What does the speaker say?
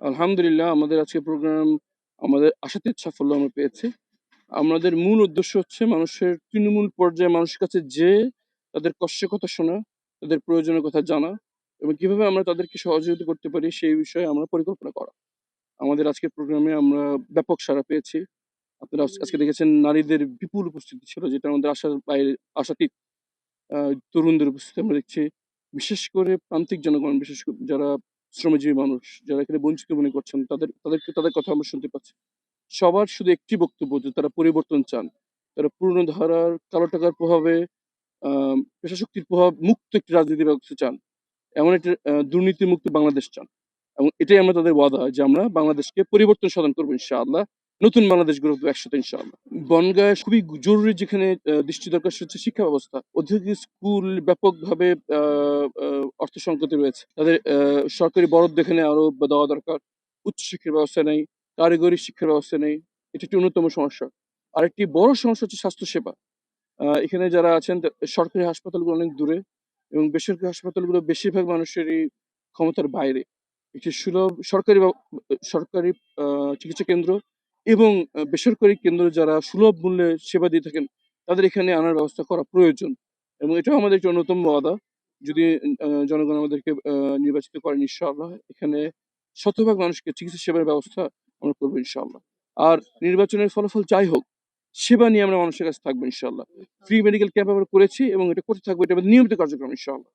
আলহামদুলিল্লাহ, আমাদের আজকে প্রোগ্রাম আমাদের আশাতীত সাফল্য আমরা পেয়েছি। আমাদের মূল উদ্দেশ্য হচ্ছে মানুষের তৃণমূল পর্যায়ে মানুষের কাছে যে তাদের কষ্টের কথা শোনা, তাদের প্রয়োজনের কথা জানা এবং কীভাবে আমরা তাদেরকে সহযোগিতা করতে পারি সেই বিষয়ে আমরা পরিকল্পনা করা। আমাদের আজকের প্রোগ্রামে আমরা ব্যাপক সাড়া পেয়েছি। আপনারা আজকে দেখেছেন নারীদের বিপুল উপস্থিতি ছিল, যেটা আমাদের আশার বাইরে আশাতীত তরুণদের উপস্থিতি আমরা দেখছি। বিশেষ করে প্রান্তিক জনগণ, বিশেষ করে যারা শ্রমজীবী মানুষ যারা এখানে বঞ্চিত মনে করছেন, তাদের, তাদেরকে, তাদের কথা আমরা শুনতে পাচ্ছি। সবার শুধু একটি বক্তব্য যে তারা পরিবর্তন চান। তারা পুরনো ধারার কালো টাকার প্রভাবে, আহ, পেশাশক্তির প্রভাব মুক্ত একটি রাজনীতি ব্যবস্থা চান। এমন একটি দুর্নীতি মুক্ত বাংলাদেশ চান। এবং এটাই আমরা তাদের ওয়াদা যে আমরা বাংলাদেশকে পরিবর্তন সাধন করব ইনশাআল্লাহ। নতুন বাংলাদেশ গড়ে উঠবো একসাথে, ইনশাআল্লাহ। বনগায় খুবই জরুরি যেখানে দৃষ্টি দরকার হচ্ছে শিক্ষা ব্যবস্থা। অধিক স্কুল ব্যাপকভাবে অর্থ সংকটে রয়েছে। তাদের সরকারি বরাদ্দ এখানে আরও দেওয়া দরকার। উচ্চশিক্ষার ব্যবস্থা নেই, কারিগরি শিক্ষার ব্যবস্থা নেই। এটি একটি অন্যতম সমস্যা। আরেকটি বড় সমস্যা হচ্ছে স্বাস্থ্যসেবা। এখানে যারা আছেন সরকারি হাসপাতালগুলো অনেক দূরে এবং বেসরকারি হাসপাতালগুলো বেশিরভাগ মানুষেরই ক্ষমতার বাইরে। একটি সুলভ সরকারি সরকারি চিকিৎসা কেন্দ্র এবং বেসরকারি কেন্দ্র যারা সুলভ মূল্যে সেবা দিয়ে থাকেন তাদের এখানে আনার ব্যবস্থা করা প্রয়োজন এবং এটাও আমাদের একটি অন্যতম ওয়াদা যদি জনগণ আমাদেরকে নির্বাচিত করেন ইনশাআল্লাহ এখানে শতভাগ মানুষকে চিকিৎসা সেবার ব্যবস্থা আমরা করব ইনশাআল্লাহ। আর নির্বাচনের ফলাফল যাই হোক সেবা নিয়ে আমরা মানুষের কাছে থাকব ইনশাআল্লাহ। ফ্রি মেডিকেল ক্যাম্প আমরা করেছি এবং এটা করতে থাকব এটা আমাদের নিয়মিত কার্যক্রম ইনশাআল্লাহ।